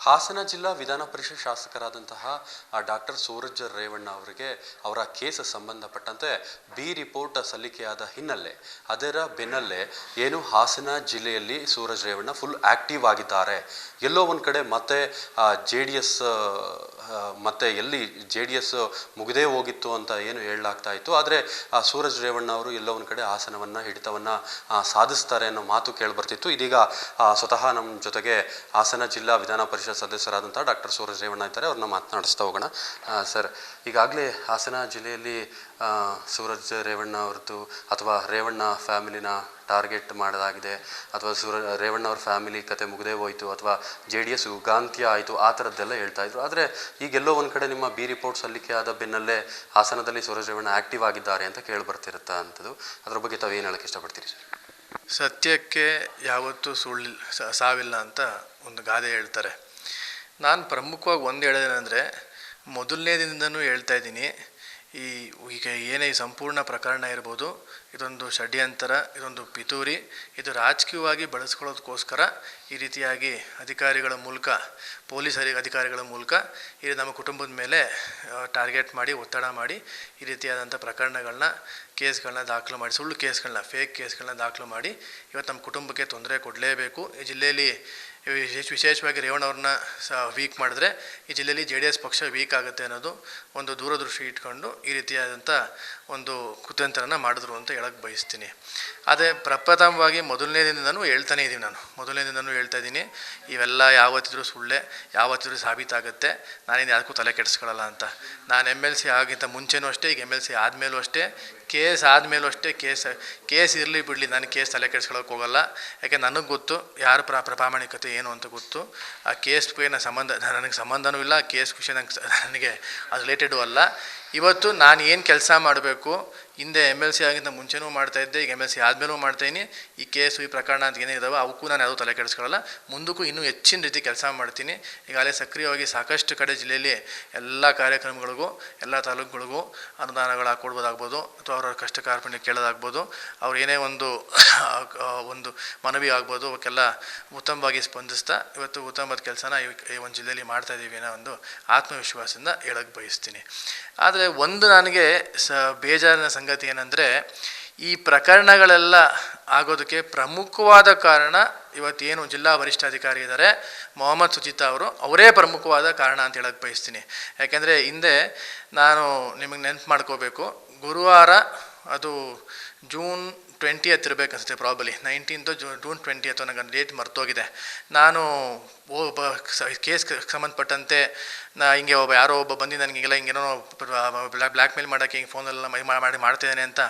ಹಾಸನ ಜಿಲ್ಲಾ ವಿಧಾನ ಪರಿಷತ್ ಶಾಸಕರಾದಂತಹ ಡಾಕ್ಟರ್ ಸೂರಜ್ ರೇವಣ್ಣ ಅವರಿಗೆ ಅವರ ಕೇಸ್ ಸಂಬಂಧಪಟ್ಟಂತೆ ಬಿ ರಿಪೋರ್ಟ್ ಸಲ್ಲಿಕೆಯಾದ ಹಿನ್ನೆಲೆ, ಅದರ ಬೆನ್ನಲ್ಲೇ ಏನು ಹಾಸನ ಜಿಲ್ಲೆಯಲ್ಲಿ ಸೂರಜ್ ರೇವಣ್ಣ ಫುಲ್ ಆಕ್ಟಿವ್ ಆಗಿದ್ದಾರೆ. ಎಲ್ಲೋ ಒಂದು ಕಡೆ ಮತ್ತೆ ಜೆ ಡಿ ಎಸ್ ಮತ್ತೆ ಎಲ್ಲಿ ಜೆ ಡಿ ಎಸ್ ಮುಗಿದೇ ಹೋಗಿತ್ತು ಅಂತ ಏನು ಹೇಳಲಾಗ್ತಾ ಇತ್ತು. ಆದರೆ ಸೂರಜ್ ರೇವಣ್ಣ ಅವರು ಎಲ್ಲೋ ಒಂದು ಕಡೆ ಹಾಸನವನ್ನು ಹಿಡಿತವನ್ನು ಸಾಧಿಸ್ತಾರೆ ಅನ್ನೋ ಮಾತು ಕೇಳಿಬರ್ತಿತ್ತು ಇದೀಗ ಸ್ವತಃ ನಮ್ಮ ಜೊತೆಗೆ ಹಾಸನ ಜಿಲ್ಲಾ ವಿಧಾನ ಪರಿಷತ್ ಸದಸ್ಯರಾದಂಥ ಡಾಕ್ಟರ್ ಸೂರಜ್ ರೇವಣ್ಣ ಇದ್ದಾರೆ. ಅವ್ರನ್ನ ಮಾತನಾಡಿಸ್ತಾ ಹೋಗೋಣ. ಸರ್ ಈಗಾಗಲೇ ಹಾಸನ ಜಿಲ್ಲೆಯಲ್ಲಿ ಆ, ಸೂರಜ್ ರೇವಣ್ಣ ಅವ್ರದ್ದು ಅಥವಾ ರೇವಣ್ಣ ಫ್ಯಾಮಿಲಿನ ಟಾರ್ಗೆಟ್ ಮಾಡೋದಾಗಿದೆ. ಅಥವಾ ಸುರ ರೇವಣ್ಣ ಅವ್ರ ಫ್ಯಾಮಿಲಿ ಕತೆ ಮುಗದೇ ಹೋಯಿತು, ಅಥವಾ ಜೆ ಡಿ ಎಸ್ ಯುಗಾಂತ್ಯ ಆಯಿತು, ಆ ಥರದ್ದೆಲ್ಲ ಹೇಳ್ತಾ ಇದ್ರು. ಆದರೆ ಈಗೆಲ್ಲೋ ಒಂದು ಕಡೆ ನಿಮ್ಮ ಬಿ ರಿಪೋರ್ಟ್ ಸಲ್ಲಿಕೆ ಆದ ಬೆನ್ನಲ್ಲೇ ಹಾಸನದಲ್ಲಿ ಸೂರಜ್ ರೇವಣ್ಣ ಆ್ಯಕ್ಟಿವ್ ಆಗಿದ್ದಾರೆ ಅಂತ ಕೇಳಿ ಬರ್ತಿರುತ್ತಾ ಅಂಥದ್ದು ಅದ್ರ ಬಗ್ಗೆ ತಾವು ಏನು ಹೇಳಕ್ಕೆ ಇಷ್ಟಪಡ್ತೀರಿ ಸರ್? ಸತ್ಯಕ್ಕೆ ಯಾವತ್ತೂ ಸುಳ್ಳಿ ಸಾವಿಲ್ಲ ಅಂತ ಒಂದು ಗಾದೆ ಹೇಳ್ತಾರೆ. ನಾನು ಪ್ರಮುಖವಾಗಿ ಒಂದು ಹೇಳೋದೇನೆಂದರೆ, ಮೊದಲನೇ ದಿನದಿಂದನೂ ಹೇಳ್ತಾ ಇದ್ದೀನಿ ಈ ಈಗ ಏನೇ ಈ ಸಂಪೂರ್ಣ ಪ್ರಕರಣ ಇರ್ಬೋದು, ಇದೊಂದು ಷಡ್ಯಂತರ, ಇದೊಂದು ಪಿತೂರಿ, ಇದು ರಾಜಕೀಯವಾಗಿ ಬಳಸ್ಕೊಳ್ಳೋದಕ್ಕೋಸ್ಕರ ಈ ರೀತಿಯಾಗಿ ಅಧಿಕಾರಿಗಳ ಮೂಲಕ, ಪೊಲೀಸ್ ಅಧಿ- ಅಧಿಕಾರಿಗಳ ಮೂಲಕ ಈ ನಮ್ಮ ಕುಟುಂಬದ ಮೇಲೆ ಟಾರ್ಗೆಟ್ ಮಾಡಿ, ಒತ್ತಡ ಮಾಡಿ ಈ ರೀತಿಯಾದಂಥ ಪ್ರಕರಣಗಳನ್ನ ಕೇಸ್ಗಳನ್ನ ದಾಖಲು ಮಾಡಿ, ಸುಳ್ಳು ಕೇಸ್ಗಳನ್ನ ಫೇಕ್ ಕೇಸ್ಗಳನ್ನ ದಾಖಲು ಮಾಡಿ ಇವತ್ತು ನಮ್ಮ ಕುಟುಂಬಕ್ಕೆ ತೊಂದರೆ ಕೊಡಲೇಬೇಕು. ಈ ಜಿಲ್ಲೆಯಲ್ಲಿ ವಿಶೇಷವಾಗಿ ರೇವಣ್ಣವ್ರನ್ನ ಸಹ ವೀಕ್ ಮಾಡಿದ್ರೆ ಈ ಜಿಲ್ಲೆಯಲ್ಲಿ ಜೆ ಡಿ ಎಸ್ ಪಕ್ಷ ವೀಕ್ ಆಗುತ್ತೆ ಅನ್ನೋದು ಒಂದು ದೂರದೃಷ್ಟಿ ಇಟ್ಕೊಂಡು ಈ ರೀತಿಯಾದಂಥ ಒಂದು ಕುತಂತ್ರನ ಮಾಡಿದ್ರು ಅಂತ ಹೇಳಕ್ಕೆ ಬಯಸ್ತೀನಿ. ಅದೇ ಪ್ರಪ್ರಥಮವಾಗಿ ಮೊದಲನೇ ದಿನದಿಂದನೂ ಹೇಳ್ತಾನೆ ಇದ್ದೀನಿ ನಾನು. ಮೊದಲನೇ ದಿನದೂ ಹೇಳ್ತಾ ಇದ್ದೀನಿ ಇವೆಲ್ಲ ಯಾವತ್ತಿದ್ರೂ ಸುಳ್ಳೆ, ಯಾವತ್ತಿದ್ರೂ ಸಾಬೀತಾಗುತ್ತೆ. ನಾನೇನು ಯಾರಿಗೂ ತಲೆ ಕೆಡಿಸ್ಕೊಳ್ಳಲ್ಲ ಅಂತ. ನಾನು ಎಂ ಎಲ್ ಸಿ ಆಗಿಂತ ಮುಂಚೆನೂ ಅಷ್ಟೇ, ಈಗ ಎಂ ಎಲ್ ಸಿ ಆದಮೇಲೂ ಅಷ್ಟೇ. ಕೇಸ್ ಆದಮೇಲೂ ಅಷ್ಟೇ ಕೇಸ್ ಕೇಸ್ ಇರಲಿ ಬಿಡಲಿ ನಾನು ಕೇಸ್ ತಲೆ ಕೆಡಿಸ್ಕೊಳ್ಳೋಕೆ ಹೋಗಲ್ಲ. ಯಾಕೆ ನನಗೆ ಗೊತ್ತು ಯಾರು ಪ್ರ ಪ್ರ- ಪ್ರಾಮಾಣಿಕತೆ ಏನು ಅಂತ ಗೊತ್ತು. ಆ ಕೇಸ್ಗೆ ನನ್ನ ಸಂಬಂಧ, ನನಗೆ ಸಂಬಂಧನೂ ಇಲ್ಲ ಕೇಸ್ ವಿಷಯ ನಂಗೆ ನನಗೆ ಅದು ರಿಲೇಟೆಡು ಅಲ್ಲ. ಇವತ್ತು ನಾನು ಏನು ಕೆಲಸ ಮಾಡಬೇಕು, ಹಿಂದೆ ಎಂ ಎಲ್ ಸಿ ಆಗಿಂತ ಮುಂಚೆನೂ ಮಾಡ್ತಾ ಇದ್ದೆ, ಈಗ ಎಂ ಎಲ್ ಸಿ ಆದಮೇಲೂ ಮಾಡ್ತಾಯಿನಿ ಈ ಕೇಸು ಈ ಪ್ರಕರಣ ಅಂತ ಏನೇ ಇದಾವೆ ಅವಕ್ಕೂ ನಾನು ಯಾವುದೂ ತಲೆ ಕೆಡಿಸ್ಕೊಳ್ಳಲ್ಲ ಮುಂದಕ್ಕೂ ಇನ್ನೂ ಹೆಚ್ಚಿನ ರೀತಿ ಕೆಲಸ ಮಾಡ್ತೀನಿ. ಈಗಾಗಲೇ ಸಕ್ರಿಯವಾಗಿ ಸಾಕಷ್ಟು ಕಡೆ ಜಿಲ್ಲೆಯಲ್ಲಿ ಎಲ್ಲ ಕಾರ್ಯಕ್ರಮಗಳಿಗೂ, ಎಲ್ಲ ತಾಲೂಕುಗಳಿಗೂ ಅನುದಾನಗಳು ಹಾಕ್ಕೊಡ್ಬೋದಾಗ್ಬೋದು ಅಥವಾ ಅವರ ಕಷ್ಟ ಕಾರ್ಪಣ್ಯ ಕೇಳೋದಾಗ್ಬೋದು, ಅವ್ರು ಏನೇ ಒಂದು ಒಂದು ಮನವಿ ಆಗ್ಬೋದು, ಅವಕ್ಕೆಲ್ಲ ಉತ್ತಮವಾಗಿ ಸ್ಪಂದಿಸ್ತಾ ಇವತ್ತು ಉತ್ತಮವಾದ ಕೆಲಸನ ಈ ಒಂದು ಜಿಲ್ಲೆಯಲ್ಲಿ ಮಾಡ್ತಾಯಿದ್ದೀವಿ ಅನ್ನೋ ಒಂದು ಆತ್ಮವಿಶ್ವಾಸದಿಂದ ಹೇಳಕ್ಕೆ ಬಯಸ್ತೀನಿ. ಆದರೆ ಒಂದು ನನಗೆ ಸ ಬೇಜಾರಿನ ಸಂಗತಿ ಏನಂದರೆ, ಈ ಪ್ರಕರಣಗಳೆಲ್ಲ ಆಗೋದಕ್ಕೆ ಪ್ರಮುಖವಾದ ಕಾರಣ ಇವತ್ತೇನು ಜಿಲ್ಲಾ ವರಿಷ್ಠಾಧಿಕಾರಿ ಇದ್ದಾರೆ, ಮೊಹಮ್ಮದ್ ಸುಚಿತಾ ಅವರು, ಅವರೇ ಪ್ರಮುಖವಾದ ಕಾರಣ ಅಂತ ಹೇಳಕ್ಕೆ ಬಯಸ್ತೀನಿ. ಯಾಕೆಂದರೆ ಹಿಂದೆ ನಾನು ನಿಮಗೆ ನೆನ್ಪು ಮಾಡ್ಕೋಬೇಕು, ಗುರುವಾರ ಅದು ಜೂನ್ ಟ್ವೆಂಟಿ ಇರಬೇಕನ್ಸುತ್ತೆ probably nineteenth June twentieth ನನಗೆ ಡೇಟ್ ಮರ್ತೋಗಿದೆ. ನಾನು ಒಬ್ಬ ಕೇಸ್ ಸಂಬಂಧಪಟ್ಟಂತೆ ನಾ ಹಿಂಗೆ ಒಬ್ಬ ಯಾರೋ ಒಬ್ಬ ಬಂದು ನನಗೆ ಹಿಂಗೆಲ್ಲ ಹಿಂಗೇನೋ ಬ್ಲ್ಯಾಕ್ ಬ್ಲ್ಯಾಕ್ ಮೇಲ್ ಮಾಡೋಕ್ಕೆ ಹಿಂಗೆ ಫೋನೆಲ್ಲ ಮೈ ಮಾಡಿ ಮಾಡ್ತಿದ್ದೇನೆ ಅಂತ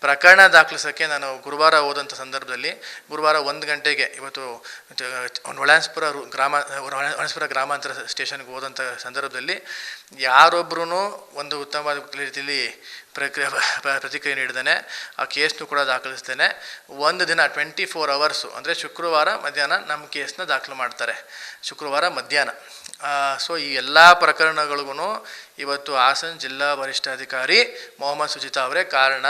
ಪ್ರಕರಣ ದಾಖಲಿಸೋಕ್ಕೆ ನಾನು ಗುರುವಾರ ಹೋದಂಥ ಸಂದರ್ಭದಲ್ಲಿ ಗುರುವಾರ ಒಂದು ಗಂಟೆಗೆ ಇವತ್ತು ಒಳಾನ್ಸ್ಪುರ ಗ್ರಾಮ ಒಳಾನ್ಸ್ಪುರ ಗ್ರಾಮಾಂತರ ಸ್ಟೇಷನ್ಗೆ ಹೋದಂಥ ಸಂದರ್ಭದಲ್ಲಿ ಯಾರೊಬ್ಬರೂ ಒಂದು ಉತ್ತಮವಾದ ರೀತಿಯಲ್ಲಿ ಪ್ರಕ್ರಿಯೆ ಪ್ರ- ಪ್ರತಿಕ್ರಿಯೆ ನೀಡಿದ್ದಾನೆ. ಆ ಕೇಸ್ನು ಕೂಡ ದಾಖಲಿಸ್ತೇನೆ ಒಂದು ದಿನ ಟ್ವೆಂಟಿ ಫೋರ್ ಅವರ್ಸು, ಅಂದರೆ ಶುಕ್ರವಾರ ಮಧ್ಯಾಹ್ನ ನಮ್ಮ ಕೇಸ್ನ ದಾಖಲು ಮಾಡ್ತಾರೆ. ಶುಕ್ರವಾರ ಮಧ್ಯಾಹ್ನ. ಸೊ ಈ ಎಲ್ಲ ಪ್ರಕರಣಗಳಿಗೂ ಇವತ್ತು ಹಾಸನ ಜಿಲ್ಲಾ ವರಿಷ್ಠಾಧಿಕಾರಿ ಮೊಹಮ್ಮದ್ ಸುಜಿತಾ ಅವರೇ ಕಾರಣ,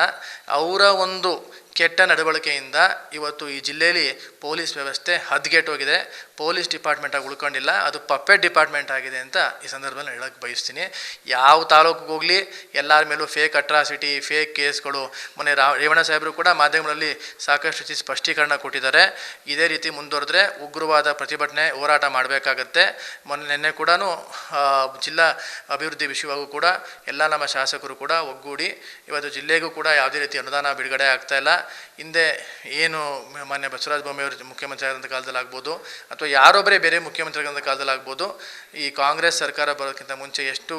ಅವರ ಒಂದು ಕೆಟ್ಟ ನಡವಳಿಕೆಯಿಂದ ಇವತ್ತು ಈ ಜಿಲ್ಲೆಯಲ್ಲಿ ಪೊಲೀಸ್ ವ್ಯವಸ್ಥೆ ಹದ್ಗೆಟ್ಟೋಗಿದೆ ಪೊಲೀಸ್ ಡಿಪಾರ್ಟ್ಮೆಂಟಾಗಿ ಉಳ್ಕೊಂಡಿಲ್ಲ, ಅದು ಪಪ್ಪೆಟ್ ಡಿಪಾರ್ಟ್ಮೆಂಟ್ ಆಗಿದೆ ಅಂತ ಈ ಸಂದರ್ಭದಲ್ಲಿ ಹೇಳೋಕ್ಕೆ ಬಯಸ್ತೀನಿ. ಯಾವ ತಾಲೂಕಿಗೆ ಹೋಗಲಿ, ಎಲ್ಲರ ಮೇಲೂ ಫೇಕ್ ಅಟ್ರಾಸಿಟಿ ಫೇಕ್ ಕೇಸ್ಗಳು ಮೊನ್ನೆ ರಾ, ರೇವಣ್ಣ ಸಾಹೇಬರು ಕೂಡ ಮಾಧ್ಯಮಗಳಲ್ಲಿ ಸಾಕಷ್ಟು ರೀತಿ ಸ್ಪಷ್ಟೀಕರಣ ಕೊಟ್ಟಿದ್ದಾರೆ. ಇದೇ ರೀತಿ ಮುಂದುವರೆದ್ರೆ ಉಗ್ರವಾದ ಪ್ರತಿಭಟನೆ ಹೋರಾಟ ಮಾಡಬೇಕಾಗತ್ತೆ. ಮೊನ್ನೆ, ನಿನ್ನೆ ಕೂಡ ಜಿಲ್ಲಾ ಅಭಿವೃದ್ಧಿ ವಿಷಯವಾಗೂ ಕೂಡ, ಎಲ್ಲ ನಮ್ಮ ಶಾಸಕರು ಕೂಡ ಒಗ್ಗೂಡಿ ಇವತ್ತು ಜಿಲ್ಲೆಗೂ ಕೂಡ ಯಾವುದೇ ರೀತಿ ಅನುದಾನ ಬಿಡುಗಡೆ ಆಗ್ತಾ ಇಲ್ಲ. ಹಿಂದೆ ಏನು ಮಾನ್ಯ ಬಸವರಾಜ ಬೊಮ್ಮೆಯವರು ಮುಖ್ಯಮಂತ್ರಿ ಆದಂಥ ಕಾಲದಲ್ಲಿ ಆಗ್ಬೋದು, ಅಥವಾ ಯಾರೊಬ್ಬರೇ ಬೇರೆ ಮುಖ್ಯಮಂತ್ರಿ ಆದಂಥ ಕಾಲದಲ್ಲಿ ಆಗ್ಬೋದು, ಈ ಕಾಂಗ್ರೆಸ್ ಸರ್ಕಾರ ಬರೋದಕ್ಕಿಂತ ಮುಂಚೆ ಎಷ್ಟು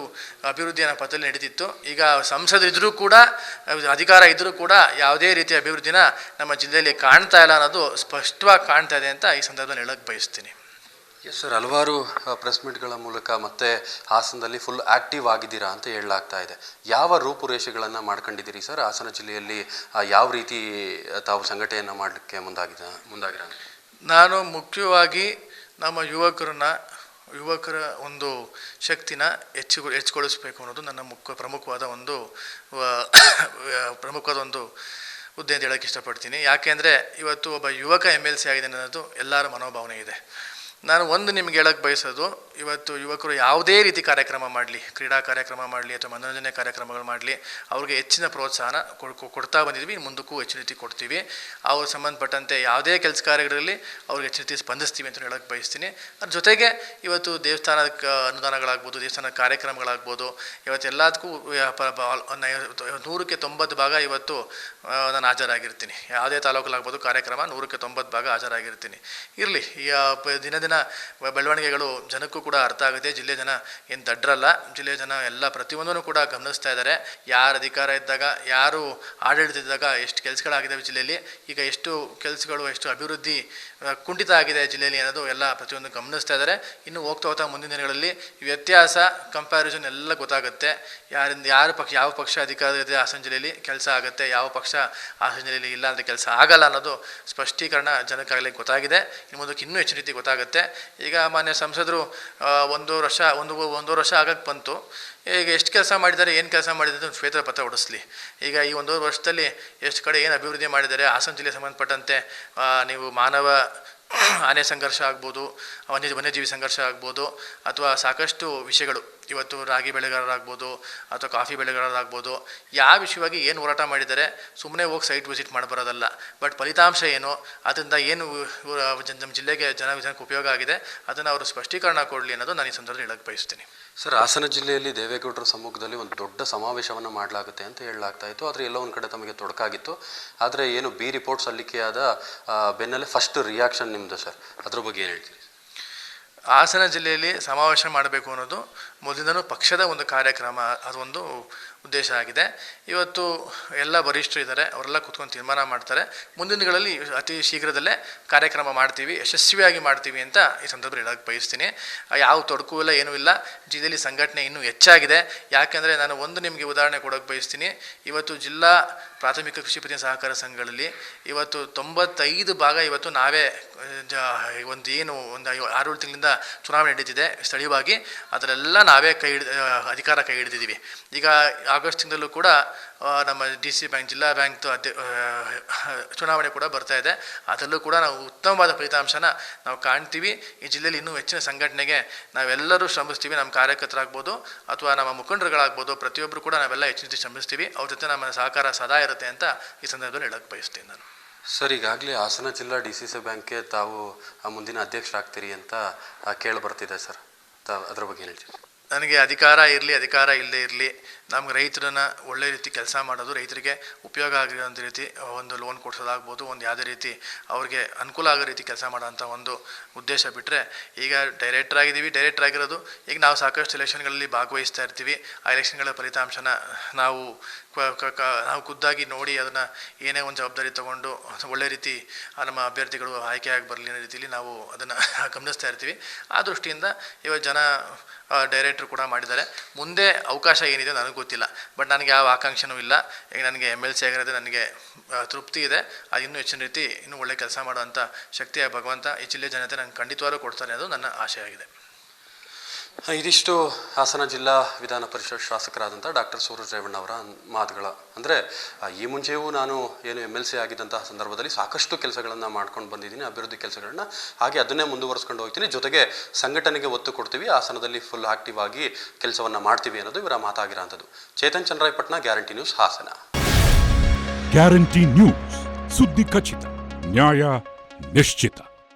ಅಭಿವೃದ್ಧಿಯನ್ನು ಪಥದಲ್ಲಿ ನಡೀತಿತ್ತು ಈಗ ಸಂಸದರಿದ್ದರೂ ಕೂಡ, ಅಧಿಕಾರ ಇದ್ದರೂ ಕೂಡ ಯಾವುದೇ ರೀತಿಯ ಅಭಿವೃದ್ಧಿನ ನಮ್ಮ ಜಿಲ್ಲೆಯಲ್ಲಿ ಕಾಣ್ತಾ ಇಲ್ಲ ಅನ್ನೋದು ಸ್ಪಷ್ಟವಾಗಿ ಕಾಣ್ತಾ ಇದೆ ಅಂತ ಈ ಸಂದರ್ಭದಲ್ಲಿ ಹೇಳಕ್ಕೆ ಬಯಸ್ತೀನಿ. ಸರ್ ಹಲವಾರು ಪ್ರೆಸ್ ಮೀಟ್ಗಳ ಮೂಲಕ ಮತ್ತೆ ಹಾಸನದಲ್ಲಿ ಫುಲ್ ಆಕ್ಟಿವ್ ಆಗಿದ್ದೀರಾ ಅಂತ ಹೇಳಲಾಗ್ತಾ ಇದೆ. ಯಾವ ರೂಪುರೇಷೆಗಳನ್ನು ಮಾಡ್ಕೊಂಡಿದ್ದೀರಿ ಸರ್ ಹಾಸನ ಜಿಲ್ಲೆಯಲ್ಲಿ ಯಾವ ರೀತಿ ತಾವು ಸಂಘಟನೆಯನ್ನು ಮಾಡಲಿಕ್ಕೆ ಮುಂದಾಗಿದ, ಮುಂದಾಗಿರ? ನಾನು ಮುಖ್ಯವಾಗಿ ನಮ್ಮ ಯುವಕರನ್ನ, ಯುವಕರ ಒಂದು ಶಕ್ತಿನ ಹೆಚ್ಚು, ಹೆಚ್ಚುಗೊಳಿಸಬೇಕು ಅನ್ನೋದು ನನ್ನ ಮುಖ್ಯ, ಪ್ರಮುಖವಾದ ಒಂದು ಪ್ರಮುಖವಾದ ಒಂದು ಹುದ್ದೆ ಅಂತ ಹೇಳೋಕ್ಕೆ ಇಷ್ಟಪಡ್ತೀನಿ. ಯಾಕೆಂದರೆ ಇವತ್ತು ಒಬ್ಬ ಯುವಕ ಎಂ ಎಲ್ ಸಿ ಆಗಿದೆ ಅನ್ನೋದು ಎಲ್ಲರ ಮನೋಭಾವನೆ ಇದೆ. ನಾನು ಒಂದು ನಿಮ್ಗೆ ಹೇಳಕ್ಕೆ ಬಯಸೋದು, ಇವತ್ತು ಯುವಕರು ಯಾವುದೇ ರೀತಿ ಕಾರ್ಯಕ್ರಮ ಮಾಡಲಿ, ಕ್ರೀಡಾ ಕಾರ್ಯಕ್ರಮ ಮಾಡಲಿ ಅಥವಾ ಮನೋರಂಜನೆ ಕಾರ್ಯಕ್ರಮಗಳು ಮಾಡಲಿ, ಅವ್ರಿಗೆ ಹೆಚ್ಚಿನ ಪ್ರೋತ್ಸಾಹನ ಕೊಡ್ತಾ ಬಂದಿದ್ವಿ ಮುಂದಕ್ಕೂ ಹೆಚ್ಚಿನ ರೀತಿ ಕೊಡ್ತೀವಿ. ಅವ್ರ ಸಂಬಂಧಪಟ್ಟಂತೆ ಯಾವುದೇ ಕೆಲಸ ಕಾರ್ಯಗಳಲ್ಲಿ ಅವ್ರಿಗೆ ಹೆಚ್ಚಿನ ರೀತಿ ಸ್ಪಂದಿಸ್ತೀವಿ ಅಂತ ಹೇಳಕ್ಕೆ ಬಯಸ್ತೀನಿ. ಅದ್ರ ಜೊತೆಗೆ ಇವತ್ತು ದೇವಸ್ಥಾನದ ಅನುದಾನಗಳಾಗ್ಬೋದು, ದೇವಸ್ಥಾನದ ಕಾರ್ಯಕ್ರಮಗಳಾಗ್ಬೋದು, ಇವತ್ತು ಎಲ್ಲದಕ್ಕೂ ನೂರಕ್ಕೆ ತೊಂಬತ್ತು ಭಾಗ ಇವತ್ತು ನಾನು ಹಾಜರಾಗಿರ್ತೀನಿ. ಯಾವುದೇ ತಾಲೂಕಲ್ಲಾಗ್ಬೋದು ಕಾರ್ಯಕ್ರಮ ನೂರಕ್ಕೆ ತೊಂಬತ್ತು ಭಾಗ ಹಾಜರಾಗಿರ್ತೀನಿ. ಇರಲಿ ಈ ದಿನ ದಿನ ಬೆಳವಣಿಗೆಗಳು ಜನಕ್ಕೂ ಕೂಡ ಅರ್ಥ ಆಗುತ್ತೆ. ಜಿಲ್ಲೆ ಜನ ಏನು ದಡ್ರಲ್ಲ, ಜಿಲ್ಲೆ ಜನ ಎಲ್ಲ ಪ್ರತಿಯೊಂದನ್ನು ಕೂಡ ಗಮನಿಸ್ತಾ ಇದ್ದಾರೆ. ಯಾರು ಅಧಿಕಾರ ಇದ್ದಾಗ, ಯಾರು ಆಡಳಿತ ಇದ್ದಾಗ ಎಷ್ಟು ಕೆಲಸಗಳಾಗಿದ್ದಾವೆ ಜಿಲ್ಲೆಯಲ್ಲಿ ಈಗ ಎಷ್ಟು ಕೆಲಸಗಳು, ಎಷ್ಟು ಅಭಿವೃದ್ಧಿ ಕುಂಠಿತ ಆಗಿದೆ ಜಿಲ್ಲೆಯಲ್ಲಿ ಅನ್ನೋದು ಎಲ್ಲ ಪ್ರತಿಯೊಂದು ಗಮನಿಸ್ತಾ ಇದ್ದಾರೆ. ಇನ್ನು ಹೋಗ್ತಾ ಹೋಗ್ತಾ ಮುಂದಿನ ದಿನಗಳಲ್ಲಿ ವ್ಯತ್ಯಾಸ ಕಂಪ್ಯಾರಿಸನ್ ಎಲ್ಲ ಗೊತ್ತಾಗುತ್ತೆ. ಯಾರಿಂದ, ಯಾರು ಪಕ್ಷ, ಯಾವ ಪಕ್ಷ ಅಧಿಕಾರ ಇದೆ ಹಾಸನ ಜಿಲ್ಲೆಯಲ್ಲಿ ಕೆಲಸ ಆಗುತ್ತೆ, ಯಾವ ಪಕ್ಷ ಹಾಸನ ಜಿಲ್ಲೆಯಲ್ಲಿ ಇಲ್ಲ ಅಂದರೆ ಕೆಲಸ ಆಗಲ್ಲ ಅನ್ನೋದು ಸ್ಪಷ್ಟೀಕರಣ ಜನಕ್ಕಾಗಲಿ ಗೊತ್ತಾಗಿದೆ. ಇನ್ನು ಮುಂದಕ್ಕೆ ಇನ್ನೂ ಹೆಚ್ಚಿನ ರೀತಿ ಗೊತ್ತಾಗುತ್ತೆ. ಈಗ ಮಾನ್ಯ ಸಂಸದರು ಒಂದು ವರ್ಷ, ಒಂದು ಒಂದೂವರೆ ವರ್ಷ ಆಗಕ್ಕೆ ಬಂತು. ಈಗ ಎಷ್ಟು ಕೆಲಸ ಮಾಡಿದ್ದಾರೆ, ಏನು ಕೆಲಸ ಮಾಡಿದ್ದಾರೆ ಶ್ವೇತ ಪತ್ರ ಹೊಡಿಸ್ಲಿ. ಈಗ ಈ ಒಂದೂವರೆ ವರ್ಷದಲ್ಲಿ ಎಷ್ಟು ಕಡೆ ಏನು ಅಭಿವೃದ್ಧಿ ಮಾಡಿದ್ದಾರೆ, ಹಾಸನ ಜಿಲ್ಲೆಗೆ ಸಂಬಂಧಪಟ್ಟಂತೆ ನೀವು ಮಾನವ ಆನೆ ಸಂಘರ್ಷ ಆಗ್ಬೋದು, ವನ್ಯ, ವನ್ಯಜೀವಿ ಸಂಘರ್ಷ ಆಗ್ಬೋದು, ಅಥವಾ ಸಾಕಷ್ಟು ವಿಷಯಗಳು, ಇವತ್ತು ರಾಗಿ ಬೆಳೆಗಾರರಾಗ್ಬೋದು, ಅಥವಾ ಕಾಫಿ ಬೆಳೆಗಾರರಾಗ್ಬೋದು, ಯಾವ ವಿಷಯವಾಗಿ ಏನು ಹೋರಾಟ ಮಾಡಿದ್ದಾರೆ ಸುಮ್ಮನೆ ಹೋಗಿ ಸೈಟ್ ವಿಸಿಟ್ ಮಾಡಿ ಬರೋದಲ್ಲ ಬಟ್ ಫಲಿತಾಂಶ ಏನು, ಅದರಿಂದ ಏನು ನಮ್ಮ ಜಿಲ್ಲೆಗೆ ಜನ, ಜನಕ್ಕೆ ಉಪಯೋಗ ಆಗಿದೆ, ಅದನ್ನು ಅವರು ಸ್ಪಷ್ಟೀಕರಣ ಕೊಡಲಿ ಅನ್ನೋದು ನಾನು ಈ ಸಂದರ್ಭದಲ್ಲಿ ಹೇಳಕ್ಕೆ ಬಯಸ್ತೀನಿ. ಸರ್, ಹಾಸನ ಜಿಲ್ಲೆಯಲ್ಲಿ ದೇವೇಗೌಡರ ಸಮ್ಮುಖದಲ್ಲಿ ಒಂದು ದೊಡ್ಡ ಸಮಾವೇಶವನ್ನು ಮಾಡಲಾಗುತ್ತೆ ಅಂತ ಹೇಳಲಾಗ್ತಾ ಇತ್ತು. ಆದರೆ ಎಲ್ಲೋ ಒಂದು ಕಡೆ ತಮಗೆ ತೊಡಕಾಗಿತ್ತು. ಆದರೆ ಏನು ಬಿ ರಿಪೋರ್ಟ್ ಸಲ್ಲಿಕೆಯಾದ ಬೆನ್ನಲ್ಲೇ ಫಸ್ಟ್ ರಿಯಾಕ್ಷನ್ ನಿಮ್ಮದು ಸರ್? ಅದ್ರ ಬಗ್ಗೆ ಏನು ಹೇಳ್ತೀರಿ? ಹಾಸನ ಜಿಲ್ಲೆಯಲ್ಲಿ ಸಮಾವೇಶ ಮಾಡಬೇಕು ಅನ್ನೋದು ಮೊದಲಿಂದನೂ ಪಕ್ಷದ ಒಂದು ಕಾರ್ಯಕ್ರಮ, ಅದೊಂದು ಉದ್ದೇಶ ಆಗಿದೆ. ಇವತ್ತು ಎಲ್ಲ ವರಿಷ್ಠರು ಇದ್ದಾರೆ, ಅವರೆಲ್ಲ ಕೂತ್ಕೊಂಡು ತೀರ್ಮಾನ ಮಾಡ್ತಾರೆ. ಮುಂದಿನ ದಿನಗಳಲ್ಲಿ ಅತಿ ಶೀಘ್ರದಲ್ಲೇ ಕಾರ್ಯಕ್ರಮ ಮಾಡ್ತೀವಿ, ಯಶಸ್ವಿಯಾಗಿ ಮಾಡ್ತೀವಿ ಅಂತ ಈ ಸಂದರ್ಭದಲ್ಲಿ ಹೇಳಕ್ಕೆ ಬಯಸ್ತೀನಿ. ಯಾವ ತೊಡಕು ಇಲ್ಲ, ಏನೂ ಇಲ್ಲ. ಜಿಲ್ಲೆಯಲ್ಲಿ ಸಂಘಟನೆ ಇನ್ನೂ ಹೆಚ್ಚಾಗಿದೆ. ಯಾಕೆಂದರೆ ನಾನು ಒಂದು ನಿಮಗೆ ಉದಾಹರಣೆ ಕೊಡೋಕ್ಕೆ ಬಯಸ್ತೀನಿ. ಇವತ್ತು ಜಿಲ್ಲಾ ಪ್ರಾಥಮಿಕ ಕೃಷಿ ಪತ್ತಿನ ಸಹಕಾರ ಸಂಘಗಳಲ್ಲಿ ಇವತ್ತು ತೊಂಬತ್ತೈದು ಭಾಗ ಇವತ್ತು ನಾವೇ ಒಂದು ಏನು, ಒಂದು ಐ, ಆರು ತಿಂಗಳಿಂದ ಚುನಾವಣೆ ನಡೀತಿದೆ ಸ್ಥಳೀಯವಾಗಿ. ಅದರೆಲ್ಲ ನಾವೇ ಕೈ ಹಿಡಿದ, ಅಧಿಕಾರ ಕೈ ಹಿಡಿದಿದ್ದೀವಿ. ಈಗ ಆಗಸ್ಟ್ ತಿಂಗಳಲ್ಲೂ ಕೂಡ ನಮ್ಮ ಡಿ ಸಿ ಬ್ಯಾಂಕ್, ಜಿಲ್ಲಾ ಬ್ಯಾಂಕ್ ಚುನಾವಣೆ ಕೂಡ ಬರ್ತಾ ಇದೆ. ಅದರಲ್ಲೂ ಕೂಡ ನಾವು ಉತ್ತಮವಾದ ಫಲಿತಾಂಶನ ನಾವು ಕಾಣ್ತೀವಿ. ಈ ಜಿಲ್ಲೆಯಲ್ಲಿ ಇನ್ನೂ ಹೆಚ್ಚಿನ ಸಂಘಟನೆಗೆ ನಾವೆಲ್ಲರೂ ಶ್ರಮಿಸ್ತೀವಿ. ನಮ್ಮ ಕಾರ್ಯಕರ್ತರಾಗ್ಬೋದು ಅಥವಾ ನಮ್ಮ ಮುಖಂಡರುಗಳಾಗ್ಬೋದು, ಪ್ರತಿಯೊಬ್ಬರು ಕೂಡ ನಾವೆಲ್ಲ ಹೆಚ್ಚಿನ ರೀತಿ ಶ್ರಮಿಸ್ತೀವಿ. ಅವ್ರ ಜೊತೆ ನಮ್ಮ ಸಹಕಾರ ಸದಾ ಇರುತ್ತೆ ಅಂತ ಈ ಸಂದರ್ಭದಲ್ಲಿ ಹೇಳಕ್ಕೆ ಬಯಸ್ತೀನಿ ನಾನು. ಸರ್, ಈಗಾಗಲೇ ಹಾಸನ ಜಿಲ್ಲಾ ಡಿ ಸಿ ಸಿ ಬ್ಯಾಂಕ್ಗೆ ತಾವು ಮುಂದಿನ ಅಧ್ಯಕ್ಷರಾಗ್ತೀರಿ ಅಂತ ಕೇಳಿ ಬರ್ತಿದೆ ಸರ್. ತಾ ಅದ್ರ ಬಗ್ಗೆ ಏನು ಹೇಳ್ತೀರಿ? ನನಗೆ ಅಧಿಕಾರ ಇರಲಿ, ಅಧಿಕಾರ ಇಲ್ಲದೆ ಇರಲಿ, ನಮ್ಗೆ ರೈತರನ್ನ ಒಳ್ಳೆ ರೀತಿ ಕೆಲಸ ಮಾಡೋದು, ರೈತರಿಗೆ ಉಪಯೋಗ ಆಗಿರೋಂಥ ರೀತಿ ಒಂದು ಲೋನ್ ಕೊಡ್ಸೋದಾಗ್ಬೋದು, ಒಂದು ಯಾವುದೇ ರೀತಿ ಅವ್ರಿಗೆ ಅನುಕೂಲ ಆಗೋ ರೀತಿ ಕೆಲಸ ಮಾಡೋಂಥ ಒಂದು ಉದ್ದೇಶ ಬಿಟ್ಟರೆ ಈಗ ಡೈರೆಕ್ಟರ್ ಆಗಿದ್ದೀವಿ ಡೈರೆಕ್ಟರ್ ಆಗಿರೋದು ಈಗ ನಾವು ಸಾಕಷ್ಟು ಎಲೆಕ್ಷನ್ಗಳಲ್ಲಿ ಭಾಗವಹಿಸ್ತಾ ಇರ್ತೀವಿ. ಆ ಎಲೆಕ್ಷನ್ಗಳ ಫಲಿತಾಂಶನ ನಾವು ನಾವು ಖುದ್ದಾಗಿ ನೋಡಿ ಅದನ್ನು ಏನೇ ಒಂದು ಜವಾಬ್ದಾರಿ ತಗೊಂಡು ಒಳ್ಳೆ ರೀತಿ ನಮ್ಮ ಅಭ್ಯರ್ಥಿಗಳು ಆಯ್ಕೆಯಾಗಿ ಬರಲಿ ಅನ್ನೋ ರೀತಿಯಲ್ಲಿ ನಾವು ಅದನ್ನು ಗಮನಿಸ್ತಾ ಇರ್ತೀವಿ. ಆ ದೃಷ್ಟಿಯಿಂದ ಇವಾಗ ಜನ ಡೈರೆಕ್ಟ್ರು ಕೂಡ ಮಾಡಿದ್ದಾರೆ. ಮುಂದೆ ಅವಕಾಶ ಏನಿದೆ ನನಗೆ ಗೊತ್ತಿಲ್ಲ. ಬಟ್ ನನಗೆ ಯಾವ ಆಕಾಂಕ್ಷೆನೂ ಇಲ್ಲ. ಈಗ ನನಗೆ ಎಂ ಎಲ್ ಸಿ ಆಗಿರೋದೇ ನನಗೆ ತೃಪ್ತಿ ಇದೆ. ಅದು ಇನ್ನೂ ಹೆಚ್ಚಿನ ರೀತಿ ಇನ್ನೂ ಒಳ್ಳೆ ಕೆಲಸ ಮಾಡುವಂಥ ಶಕ್ತಿಯ ಭಗವಂತ ಈ ಜಿಲ್ಲೆ ಜನತೆ ನನಗೆ ಖಂಡಿತವಾಗ್ಲೂ ಕೊಡ್ತಾನೆ ಅದು ನನ್ನ ಆಶೆ ಆಗಿದೆ ಆ, ಇದಿಷ್ಟು ಹಾಸನ ಜಿಲ್ಲಾ ವಿಧಾನ ಪರಿಷತ್ ಶಾಸಕರಾದಂಥ ಡಾಕ್ಟರ್ ಸೂರಜ್ ರೇವಣ್ಣ ಅವರ ಮಾತುಗಳ. ಅಂದರೆ ಈ ಮುಂಚೆಯೂ ನಾನು ಏನು ಎಂ ಎಲ್ ಸಿ ಆಗಿದ್ದಂತಹ ಸಂದರ್ಭದಲ್ಲಿ ಸಾಕಷ್ಟು ಕೆಲಸಗಳನ್ನು ಮಾಡ್ಕೊಂಡು ಬಂದಿದ್ದೀನಿ, ಅಭಿವೃದ್ಧಿ ಕೆಲಸಗಳನ್ನ. ಹಾಗೆ ಅದನ್ನೇ ಮುಂದುವರಿಸ್ಕೊಂಡು ಹೋಗ್ತೀನಿ. ಜೊತೆಗೆ ಸಂಘಟನೆಗೆ ಒತ್ತು ಕೊಡ್ತೀವಿ, ಹಾಸನದಲ್ಲಿ ಫುಲ್ ಆಕ್ಟಿವ್ ಆಗಿ ಕೆಲಸವನ್ನು ಮಾಡ್ತೀವಿ ಅನ್ನೋದು ಇವರ ಮಾತಾಗಿರೋಂಥದ್ದು Chetan Chandrayapatna guarantee news Hassan. Guarantee news ಸುದ್ದಿ ಖಚಿತ, ನ್ಯಾಯ ನಿಶ್ಚಿತ.